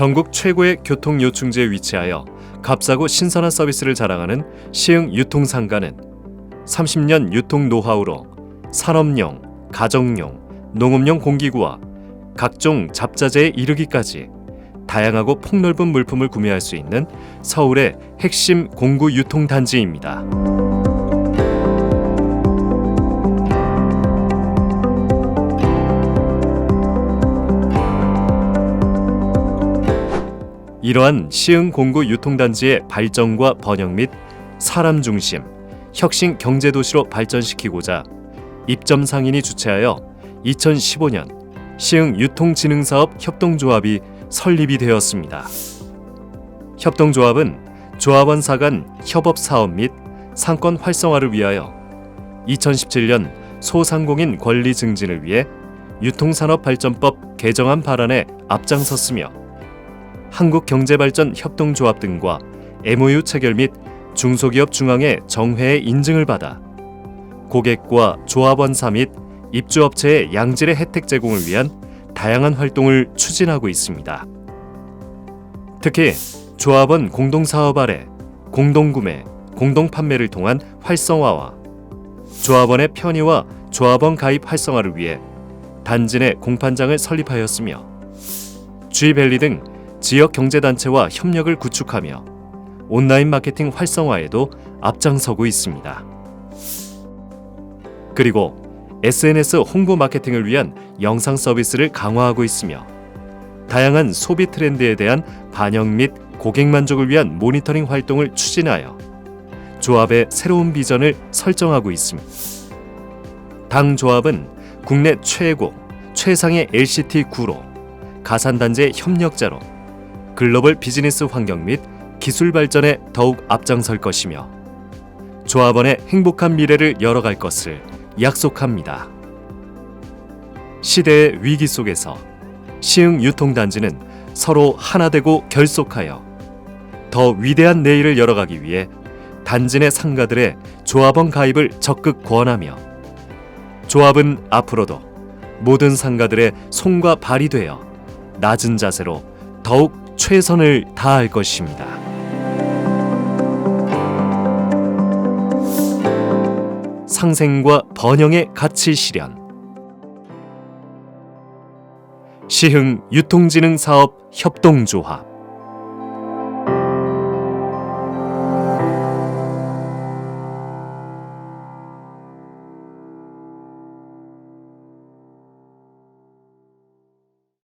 전국 최고의 교통 요충지에 위치하여 값싸고 신선한 서비스를 자랑하는 시흥 유통상가는 30년 유통 노하우로 산업용, 가정용, 농업용 공기구와 각종 잡자재에 이르기까지 다양하고 폭넓은 물품을 구매할 수 있는 서울의 핵심 공구 유통 단지입니다. 이러한 시흥 공구 유통단지의 발전과 번영 및 사람 중심, 혁신 경제 도시로 발전시키고자 입점 상인이 주최하여 2015년 시흥 유통진흥사업 협동조합이 설립이 되었습니다. 협동조합은 조합원사 간 협업 사업 및 상권 활성화를 위하여 2017년 소상공인 권리 증진을 위해 유통산업발전법 개정안 발안에 앞장섰으며 한국경제발전협동조합 등과 MOU 체결 및 중소기업 중앙회 정회의 인증을 받아 고객과 조합원사 및 입주업체의 양질의 혜택 제공을 위한 다양한 활동을 추진하고 있습니다. 특히 조합원 공동사업 아래 공동구매, 공동판매를 통한 활성화와 조합원의 편의와 조합원 가입 활성화를 위해 단지 내 공판장을 설립하였으며 G밸리 등 지역 경제단체와 협력을 구축하며 온라인 마케팅 활성화에도 앞장서고 있습니다. 그리고 SNS 홍보 마케팅을 위한 영상 서비스를 강화하고 있으며 다양한 소비 트렌드에 대한 반영 및 고객 만족을 위한 모니터링 활동을 추진하여 조합의 새로운 비전을 설정하고 있습니다. 당 조합은 국내 최고, 최상의 LCT 구로 가산단지의 협력자로 글로벌 비즈니스 환경 및 기술 발전에 더욱 앞장설 것이며 조합원의 행복한 미래를 열어갈 것을 약속합니다. 시대의 위기 속에서 시흥 유통단지는 서로 하나 되고 결속하여 더 위대한 내일을 열어가기 위해 단지 내 상가들의 조합원 가입을 적극 권하며 조합은 앞으로도 모든 상가들의 손과 발이 되어 낮은 자세로 더욱 최선을 다할 것입니다. 상생과 번영의 가치 실현 시흥 유통진흥 사업 협동조합